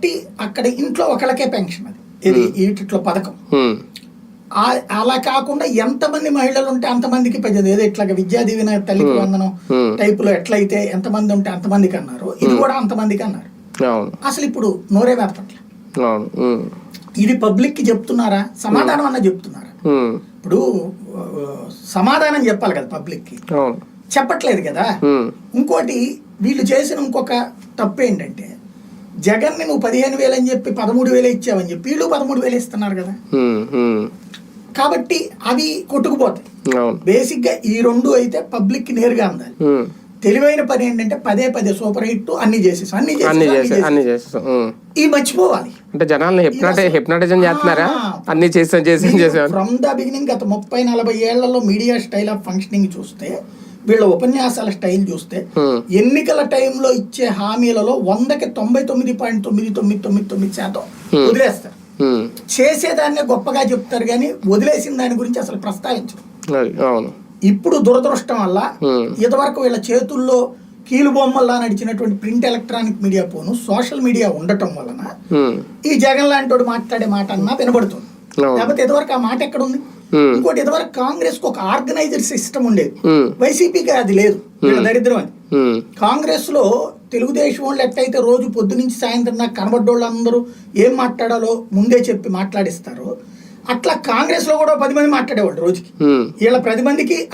కాబట్టి అక్కడ ఇంట్లో ఒకళ్ళకే పెన్షన్ అది. ఇది వీటిలో పథకం. ఉమ్, ఆ- అలా కాకుండా ఎంతమంది మహిళలు ఉంటే అంతమందికి పెద్దది ఏదో ఇట్లాగా విద్యా దీవెన తల్లికి వందనం Hmm. టైపులో ఎట్లయితే ఎంతమంది ఉంటే అంతమందికి అన్నారు ఇది కూడా అంతమందికి అన్నారు. అసలు ఇప్పుడు నోరే వేపట్ల. ఇది పబ్లిక్కి చెప్తున్నారా? సమాధానం అన్న చెప్తున్నారా? ఇప్పుడు సమాధానం చెప్పాలి కదా పబ్లిక్కి చెప్పట్లేదు కదా? ఇంకోటి వీళ్ళు చేసిన ఇంకొక తప్పు ఏంటంటే జగన్ని నువ్వు పదిహేను వేలు అని చెప్పి పదమూడు వేలు ఇచ్చావని చెప్పి వీళ్ళు పదమూడు వేలు ఇస్తున్నారు కదా. కాబట్టి అవి కొట్టుకుపోతాయి. బేసిక్గా ఈ రెండు అయితే పబ్లిక్కి నేరుగా అందాలి. తెలివైన పని ఏంటంటే పదే పదే సూపర్ హిట్ అన్ని చేసేసాం అన్ని అన్ని చేసేసాం, చేసేసాం. ఈ మర్చిపోవాలి. అంటే జనాల్ని హిప్నాటై హిప్నాటిజం చేస్తున్నారా. అన్ని చేసాం చేసాం చేసాం ఫ్రమ్ ద బిగినింగ్ గత ముప్పై నలభై ఏళ్ళలో మీడియా స్టైల్ ఆఫ్ ఫంక్షనింగ్ చూస్తే వీళ్ళ ఉపన్యాసాల స్టైల్ చూస్తే. ఎన్నికల టైంలో ఇచ్చే హామీలలో వందకి తొంభై తొమ్మిది పాయింట్ తొమ్మిది తొమ్మిది తొమ్మిది తొమ్మిది శాతం. వదిలేస్తారు చేసేదాన్నే గొప్పగా చెప్తారు కానీ వదిలేసిన దాని గురించి అసలు ప్రస్తావించరు ఇప్పుడు దురదృష్టం వల్ల. ఇంతవరకు వీళ్ళ చేతుల్లో కీలు బొమ్మల్లా నడిచినటువంటి ప్రింట్ ఎలక్ట్రానిక్ మీడియా పోను సోషల్ మీడియా ఉండటం వలన ఈ జగన్ లాంటి వాడు మాట్లాడే మాట అన్నా వినబడుతుంది. లేకపోతే ఇదివరకు ఆ మాట ఎక్కడ ఉంది. ఇంకోటి ఇదివరకు కాంగ్రెస్కు ఒక ఆర్గనైజర్ సిస్టమ్ ఉండేది. వైసీపీకి అది లేదు. దరిద్రం అది. కాంగ్రెస్లో తెలుగుదేశం వాళ్ళు ఎట్లయితే రోజు పొద్దు నుంచి సాయంత్రం దాకా కనబడ్డోళ్ళు అందరూ ఏం మాట్లాడాలో ముందే చెప్పి మాట్లాడిస్తారు అట్లా కాంగ్రెస్లో కూడా పది మంది మాట్లాడేవాళ్ళు రోజుకి. వీళ్ళ పది మందికి